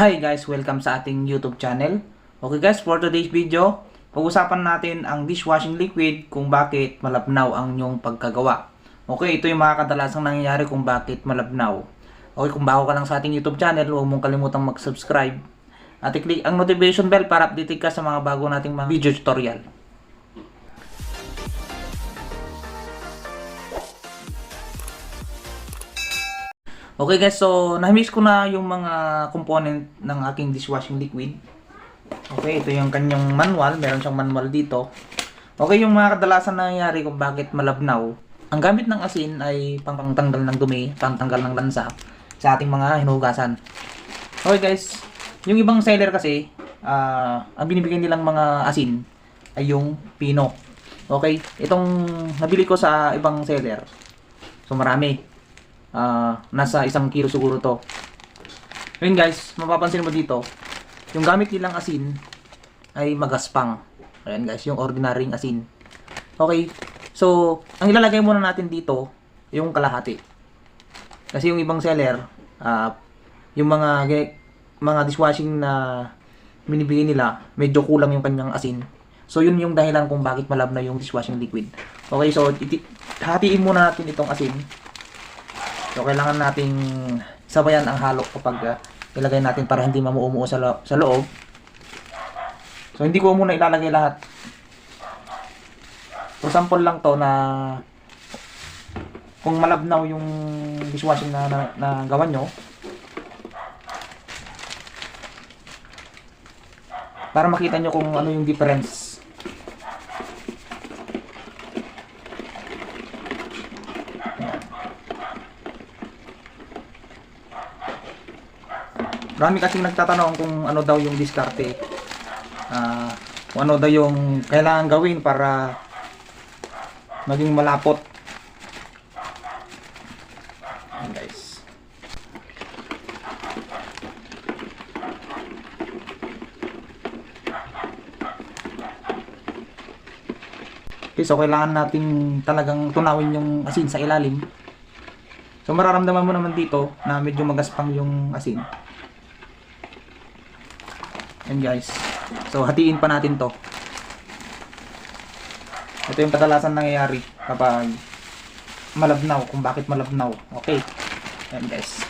Hi guys, welcome sa ating YouTube channel. Okay guys, for today's video, pag-usapan natin ang dishwashing liquid kung bakit malabnaw ang inyong pagkagawa. Okay, ito yung mga kadalasang nangyayari kung bakit malabnaw. Okay, kung bago ka lang sa ating YouTube channel, huwag mong kalimutang mag-subscribe. At i-click ang notification bell para update ka sa mga bago nating mga video tutorial. Okay guys, so na-miss ko na yung mga component ng aking dishwashing liquid. Okay, ito yung kanyang manual. Meron siyang manual dito. Okay, yung mga kadalasan na nangyayari kung bakit malabnaw. Ang gamit ng asin ay pang pangtanggal ng dumi, pangtanggal ng lansa sa ating mga hinugasan. Okay guys, yung ibang seller kasi, ah, ang binibigay nilang mga asin ay yung pino. Okay, itong nabili ko sa ibang seller. So marami. Ah, nasa isang kilo siguro to. Ngayon guys, mapapansin mo dito, yung gamit nilang asin ay magaspang. Ayan guys, yung ordinaryong asin. Okay, so ang ilalagay muna natin dito, yung kalahati. Kasi yung ibang seller, ah, yung mga mga dishwashing na binibigay nila, medyo kulang yung kanyang asin. So yun yung dahilan kung bakit malab na yung dishwashing liquid. Okay, so hatiin muna natin itong asin. So, kailangan nating sabayan ang halo kapag uh, ilagay natin para hindi mamuumuo sa, lo- sa loob. So, hindi ko muna ilalagay lahat. For sample lang to na kung malabnaw yung dishwashing na, na, na gawa nyo, para makita nyo kung ano yung difference. Marami kasing nagtatanong kung ano daw yung diskarte. Kung ano daw yung kailangan gawin para maging malapot. Guys. Okay, so kailangan natin talagang tunawin yung asin sa ilalim. So mararamdaman mo naman dito na medyo magaspang yung asin. Yan guys. So hatiin pa natin to. Ito yung kadalasan nangyayari kapag malabnaw. Kung bakit malabnaw. Okay. Yan guys.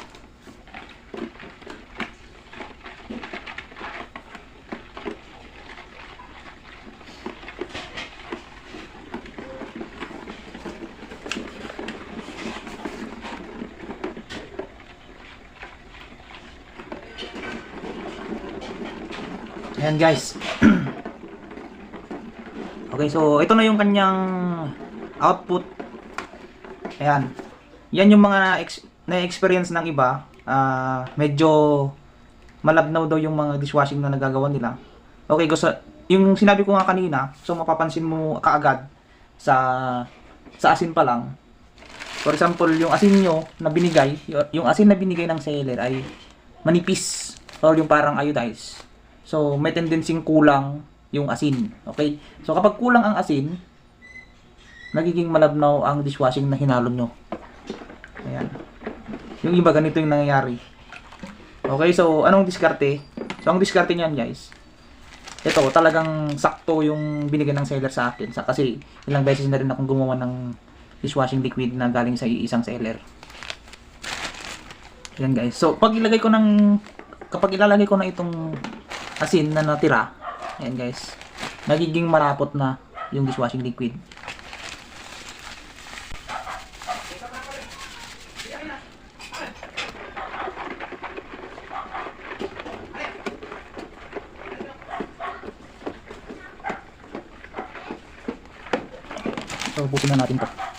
Ayan guys. okay, so ito na yung kanyang output. Ayan. Yan yung mga ex- na-experience ng iba. Ah, medyo malabnaw daw yung mga dishwashing na nagagawa nila. Okay, gusto yung sinabi ko nga kanina, so mapapansin mo kaagad sa sa asin pa lang. For example, yung asin nyo na binigay, yung asin na binigay ng seller ay manipis or yung parang iodized. So, may tendency kulang yung asin. Okay? So, kapag kulang ang asin, nagiging malabnaw ang dishwashing na hinalo nyo. Ayan. Yung iba, ganito yung nangyayari. Okay, so, anong diskarte? So, ang diskarte niyan, guys, ito, talagang sakto yung binigay ng seller sa akin. Sa, kasi, ilang beses na rin akong gumawa ng dishwashing liquid na galing sa isang seller. Ayan, guys. So, pag ilagay ko ng, kapag ilalagay ko na itong asin na natira. Ayan guys. Nagiging marapot na yung dishwashing liquid. So, butin na natin to.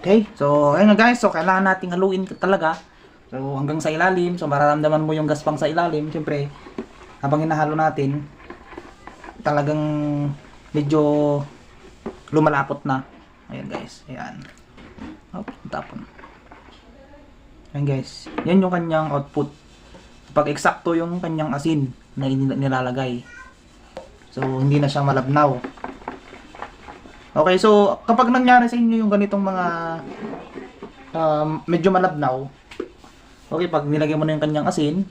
Okay, so ayun na guys, so kailangan nating haluin talaga So hanggang sa ilalim, so mararamdaman mo yung gaspang sa ilalim. Siyempre, habang hinahalo natin, talagang medyo lumalapot na. Ayan guys, ayan. Oh, tapon. Ayan guys, yan yung kanyang output. Pag eksakto yung kanyang asin na nilalagay. So, hindi na siya malabnaw. Okay, so kapag nangyari sa inyo yung ganitong mga um, medyo malabnaw, okay, pag nilagay mo na yung kanyang asin,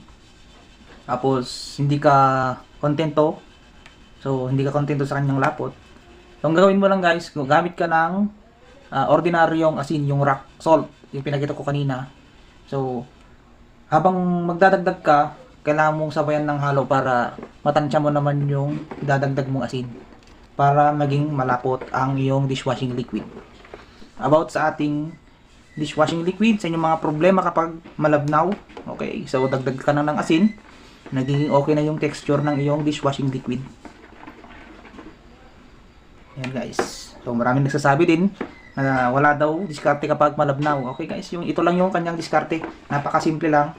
tapos hindi ka kontento, so hindi ka kontento sa kanyang lapot, so ang gagawin mo lang guys, gamit ka ng ah, ordinaryong asin, yung rock salt, yung pinakita ko kanina. So, habang magdadagdag ka, kailangan mong sabayan ng halo para matansya mo naman yung dadagdag mong asin para maging malapot ang iyong dishwashing liquid. About sa ating dishwashing liquid, sa inyong mga problema kapag malabnaw, okay, so dagdag ka na ng asin, nagiging okay na yung texture ng iyong dishwashing liquid. Yan guys. So maraming nagsasabi din na wala daw diskarte kapag malabnaw. Okay guys, yung ito lang yung kanyang diskarte. Napakasimple lang.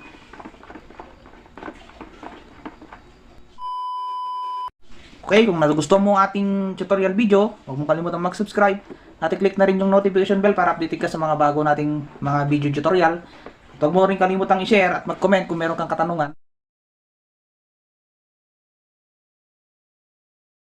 Okay, kung nagustuhan mo ang ating tutorial video, huwag mong kalimutan mag-subscribe at i-click na rin yung notification bell para update ka sa mga bago nating mga video tutorial. Huwag mo rin kalimutang i-share at mag-comment kung meron kang katanungan.